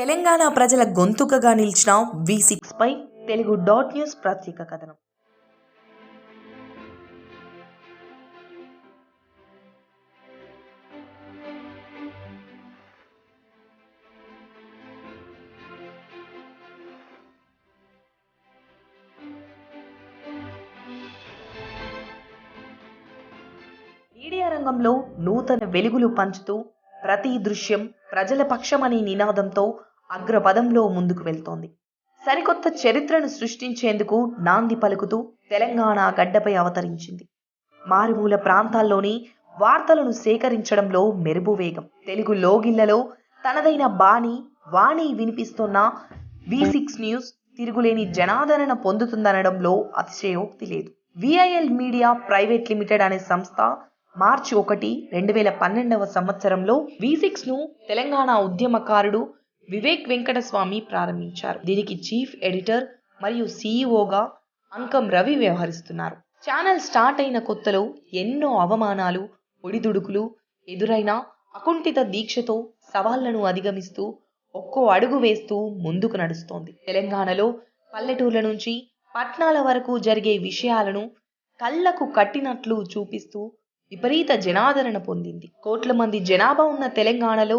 తెలంగాణ ప్రజల గొంతుకగా నిలిచిన వి సిక్స్ పై తెలుగు డాట్ న్యూస్ ప్రత్యేక కథనం. మీడియా రంగంలో నూతన వెలుగులు పంచుతూ ప్రతి దృశ్యం ప్రజల పక్షమనే నినాదంతో అగ్రపదంలో ముందుకు వెళ్తోంది. సరికొత్త చరిత్రను సృష్టించేందుకు నాంది పలుకుతూ తెలంగాణ గడ్డపై అవతరించింది. మారుమూల ప్రాంతాల్లోని వార్తలను సేకరించడంలో మెరుపు వేగం. తెలుగు లోగిళ్ళలో తనదైన బాణి వాణి వినిపిస్తున్న వి సిక్స్ న్యూస్ తిరుగులేని జనాదరణ పొందుతుందనడంలో అతిశయోక్తి లేదు. విఐఎల్ మీడియా ప్రైవేట్ లిమిటెడ్ అనే సంస్థ మార్చి ఒకటి రెండు వేల పన్నెండవ సంవత్సరంలో వి సిక్స్ను తెలంగాణ ఉద్యమకారుడు వివేక్ వెంకటస్వామి ప్రారంభించారు. దీనికి చీఫ్ ఎడిటర్ మరియు సీఈఓగా అంకం రవి వ్యవహరిస్తున్నారు. ఛానల్ స్టార్ట్ అయిన కొత్తలో ఎన్నో అవమానాలు ఒడిదుడుకులు ఎదురైన అకుంఠిత దీక్షతో సవాళ్ళను అధిగమిస్తూ ఒక్కో అడుగు వేస్తూ ముందుకు నడుస్తోంది. తెలంగాణలో పల్లెటూర్ల నుంచి పట్నాల వరకు జరిగే విషయాలను కళ్ళకు కట్టినట్లు చూపిస్తూ విపరీత జనాదరణ పొందింది. కోట్ల మంది జనాభా ఉన్న తెలంగాణలో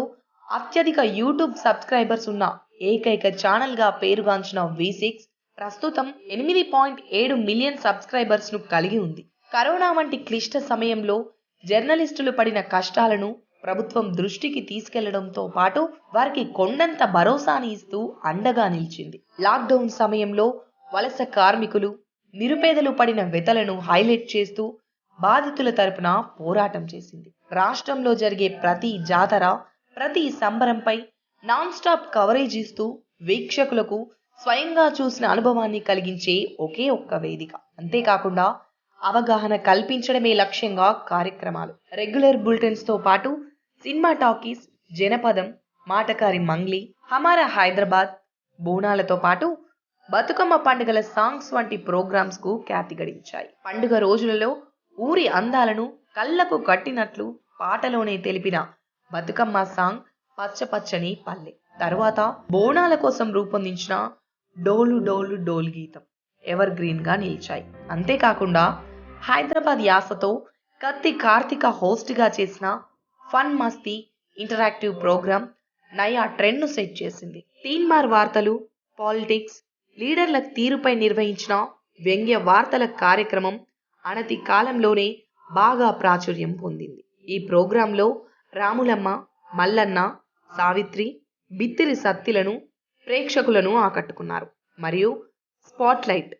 అత్యధిక యూట్యూబ్ సబ్స్క్రైబర్స్ ఉన్న ఏకైక ఛానల్గా పేరుగాంచిన వి సిక్స్ ప్రస్తుతం ఎనిమిది పాయింట్ ఏడు మిలియన్ సబ్స్క్రైబర్స్ను కలిగి ఉంది. కరోనా వంటి క్లిష్ట సమయంలో జర్నలిస్టులు పడిన కష్టాలను ప్రభుత్వం దృష్టికి తీసుకెళ్ళడంతో పాటు వారికి కొండంత భరోసాని ఇస్తూ అండగా నిలిచింది. లాక్డౌన్ సమయంలో వలస కార్మికులు నిరుపేదలు పడిన వెతలను హైలైట్ చేస్తూ బాధితుల తరపున పోరాటం చేసింది. రాష్ట్రంలో జరిగే ప్రతి జాతర ప్రతి సంబరంపై నాన్ స్టాప్ కవరేజ్ ఇస్తూ వీక్షకులకు స్వయంగా చూసిన అనుభవాన్ని కలిగించే ఒకే ఒక్క వేదిక. అంతేకాకుండా అవగాహన కల్పించడమే లక్ష్యంగా కార్యక్రమాలు. రెగ్యులర్ బులెటిన్స్తో పాటు సినిమా టాకీస్ జనపదం మాటకారి మంగ్లీ హమారా హైదరాబాద్ బోనాలతో పాటు బతుకమ్మ పండుగల సాంగ్స్ వంటి ప్రోగ్రామ్స్కు ఖ్యాతి గడించాయి. పండుగ రోజులలో ఊరి అందాలను కళ్ళకు కట్టినట్లు పాటలోనే తెలిపిన బతుకమ్మ సాంగ్ పచ్చ పచ్చని పల్లె. తరువాత బోనాల కోసం రూపొందించిన డోలు డోలు డోల్ గీతం ఎవర్ గ్రీన్గా నిలిచాయి. అంతేకాకుండా హైదరాబాద్ యాసతో కత్తి కార్తిక హోస్ట్గా చేసిన ఫన్ మస్తీ ఇంటరాక్టివ్ ప్రోగ్రామ్ నయా ట్రెండ్ను సెట్ చేసింది. తీన్మార్ వార్తలు పాలిటిక్స్ లీడర్ల తీరుపై నిర్వహించిన వ్యంగ్య వార్తల కార్యక్రమం అనతి కాలంలోనే బాగా ప్రాచుర్యం పొందింది. ఈ ప్రోగ్రాంలో రాములమ్మ మల్లన్న సావిత్రి బిత్తిరి సత్తిలను ప్రేక్షకులను ఆకట్టుకున్నారు. మరియు స్పాట్లైట్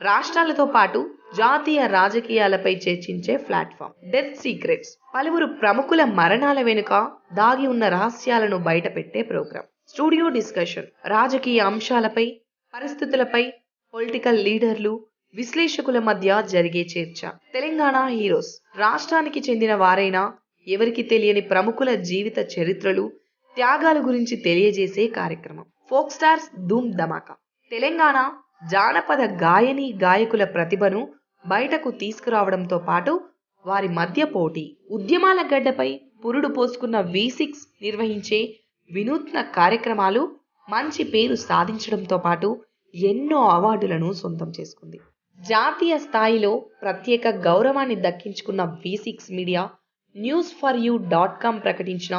రాష్ట్రాలతో పాటు జాతీయ రాజకీయాలపై చర్చించే ప్లాట్ఫామ్. డెత్ సీక్రెట్స్ పలువురు ప్రముఖుల మరణాల వెనుక దాగి ఉన్న రహస్యాలను బయటపెట్టే ప్రోగ్రాం స్టూడియో డిస్కషన్ రాజకీయ అంశాలపై పరిస్థితులపై పొలిటికల్ లీడర్లు విశ్లేషకుల మధ్య జరిగే చర్చ. తెలంగాణ హీరోస్ రాష్ట్రానికి చెందిన వారైనా ఎవరికి తెలియని ప్రముఖుల జీవిత చరిత్రలు త్యాగాల గురించి తెలియజేసే కార్యక్రమం. ఫోక్ స్టార్స్ ధూమ్ ధమాకా. తెలంగాణ జానపద గాయని గాయకుల ప్రతిభను బయటకు తీసుకురావడంతో పాటు వారి మధ్య పోటీ. ఉద్యమాల గడ్డపై పురుడు పోసుకున్న వి సిక్స్ నిర్వహించే వినూత్న కార్యక్రమాలు మంచి పేరు సాధించడంతో పాటు ఎన్నో అవార్డులను సొంతం చేసుకుంది. జాతీయ స్థాయిలో ప్రత్యేక గౌరవాన్ని దక్కించుకున్న V six media news for you dot com ప్రకటించిన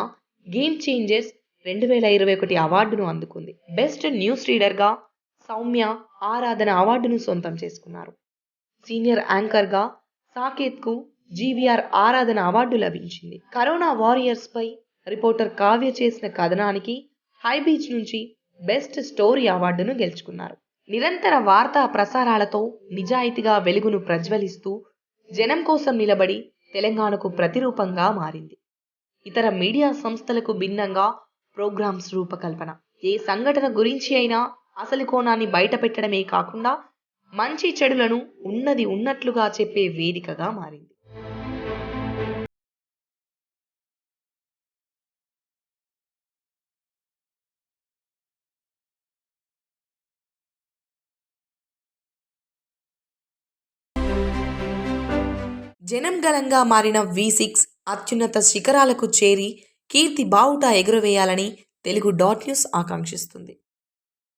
గేమ్ చేంజెస్ రెండు వేల ఇరవై ఒకటి అవార్డును అందుకుంది. బెస్ట్ న్యూస్ రీడర్గా సౌమ్య ఆరాధన అవార్డును సొంతం చేసుకున్నారు. సీనియర్ యాంకర్గా సాకేత్కు జీవీఆర్ ఆరాధన అవార్డు లభించింది. కరోనా వారియర్స్పై రిపోర్టర్ కావ్య చేసిన కథనానికి హై బీచ్ నుంచి బెస్ట్ స్టోరీ అవార్డును గెలుచుకున్నారు. నిరంతర వార్తా ప్రసారాలతో నిజాయితీగా వెలుగును ప్రజ్వలిస్తూ జనం కోసం నిలబడి తెలంగాణకు ప్రతిరూపంగా మారింది. ఇతర మీడియా సంస్థలకు భిన్నంగా ప్రోగ్రామ్స్ రూపకల్పన. ఏ సంఘటన గురించి అయినా అసలు కోణాన్ని బయటపెట్టడమే కాకుండా మంచి చెడులను ఉన్నది ఉన్నట్లుగా చెప్పే వేదికగా మారింది. జనంగలంగా మారిన వి సిక్స్ అత్యున్నత శిఖరాలకు చేరి కీర్తి బావుట ఎగురవేయాలని తెలుగు డాట్ న్యూస్ ఆకాంక్షిస్తుంది.